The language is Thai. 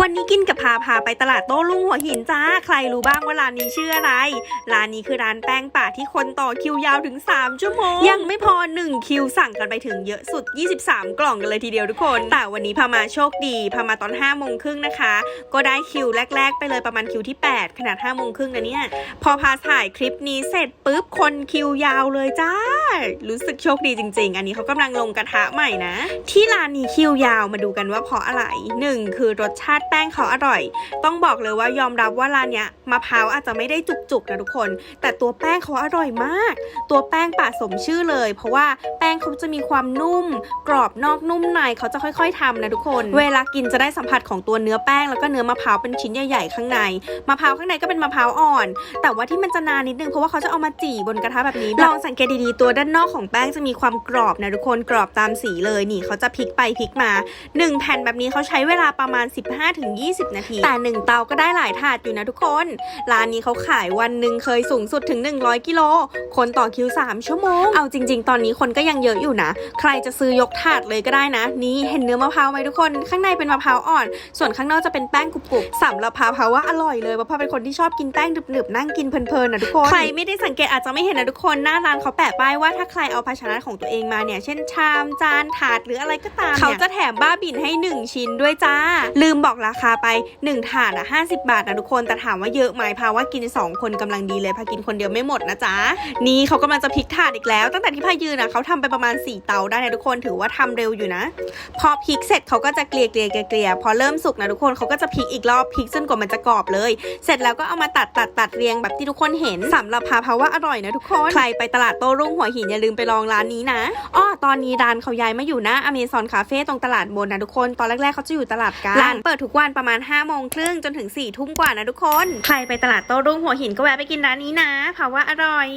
วันนี้กินกับพาพาไปตลาดโต้รุ่งหัวหินจ้า ใครรู้บ้างว่าร้านนี้ชื่ออะไร ร้านนี้คือร้านแป้งป่าที่คนต่อคิวยาวถึง 3 ชั่วโมง ยังไม่พอ 1 คิวสั่งกันไปถึงเยอะสุด 23 กล่องกันเลยทีเดียวทุกคน แต่วันนี้พามาโชคดีพามาตอน5โมงครึ่งนะคะ ก็ได้คิวแรก ๆ ไปเลยประมาณคิวที่ 8 ขนาด5โมงครึ่งนะเนี่ย พอพาถ่ายคลิปนี้เสร็จปุ๊บคนคิวยาวเลยจ้า รู้สึกโชคดีจริง ๆ อันนี้เขากำลังลงกระทะใหม่นะ ที่ร้านนี้คิวยาวมาดูกันว่าเพราะอะไรหนึ่งคือรสชาติแป้งเขาอร่อย ต้องบอกเลยว่ายอมรับว่าร้านเนี้ยมะพร้าวอาจจะไม่ได้จุกๆนะทุกคน แต่ตัวแป้งเขาอร่อยมาก ตัวแป้งป่าสมชื่อเลย เพราะว่าแป้งเขาจะมีความนุ่ม กรอบนอกนุ่มในเขาจะค่อย ๆทำนะทุกคน เวลากินจะได้สัมผัสของตัวเนื้อแป้งแล้วก็เนื้อมะพร้าวเป็นชิ้นใหญ่ๆข้างในมะพร้าวข้างในก็เป็นมะพร้าวอ่อน แต่ว่าที่มันจะนานนิดนึงเพราะว่าเขาจะเอามาจี่บนกระทะแบบนี้ลองสังเกตดีๆตัวด้านนอกของแป้งจะมีความกรอบนะทุกคนกรอบตามสีเลยนี่เขาจะพลิกไปพลิกมา 1 แผ่นแบบนี้เขาใช้เวลาประมาณ15-20 นาที แต่ 1 เตาก็ได้หลายถาดอยู่นะทุกคน ร้านนี้เขาขายวันหนึ่งเคยสูงสุดถึง 100 กิโล คนต่อคิว 3 ชั่วโมง เอาจริง ๆ ตอนนี้คนก็ยังเยอะอยู่นะ ใครจะซื้อยกถาดเลยก็ได้นะ นี่เห็นเนื้อมะพร้าวไหมทุกคน ข้างในเป็นมะพร้าวอ่อน ส่วนข้างนอกจะเป็นแป้งกรุบๆสำหรับพาพาว่าอร่อยเลยเพราะพาเป็นคนที่ชอบกินแป้งหนึบๆนั่งกินเพลินๆนะทุกคน ใครไม่ได้สังเกตอาจจะไม่เห็นนะทุกคนหน้าร้านเขาแปะป้ายว่าถ้าใครเอาภาชนะของตัวเองมาเนี่ย เช่นชามจานถาดหรืออะไรก็ตามเนี่ยเขาจะแถมบ้าบินให้ 1 ชิ้นด้วยจ้า ลืมบอกราคาไป 1 ถาดอะ50 บาทนะทุกคน แต่ถามว่าเยอะไหมพาว่ากิน 2 คนกำลังดีเลยพากินคนเดียวไม่หมดนะจ๊ะ นี่เขากำลังจะพลิกถาดอีกแล้ว ตั้งแต่ที่พายืนอะเขาทำไปประมาณ 4 เตาได้นะทุกคนถือว่าทำเร็วอยู่นะ พอพลิกเสร็จเขาก็จะเกลี่ยเกลี่ยเกลี่ยพอเริ่มสุกนะทุกคนเขาก็จะพลิกอีกรอบพลิกจนกว่ามันจะกรอบเลย เสร็จแล้วก็เอามาตัดตัดตัดเรียงแบบที่ทุกคนเห็นสำหรับพาพาว่าอร่อยนะทุกคนใครไปตลาดโต้รุ่งหัวหินอย่าลืมไปลองร้านนี้นะอ้อตอนนี้ร้านเขาย้ายมาอยู่หน้าอเมซอนคาเฟ่ตรงตลาดบนนะทุกคนตอนแรกๆเขาจะอยู่ตลาดกลางร้านเปิดทุกวันประมาณ5้าโมงครึ่งจนถึง4ี่ทุ่มกว่านะทุกคน ใครไปตลาดโต้รุ่งหัวหินก็แวะไปกินร้านนี้นะเพราะว่าอร่อย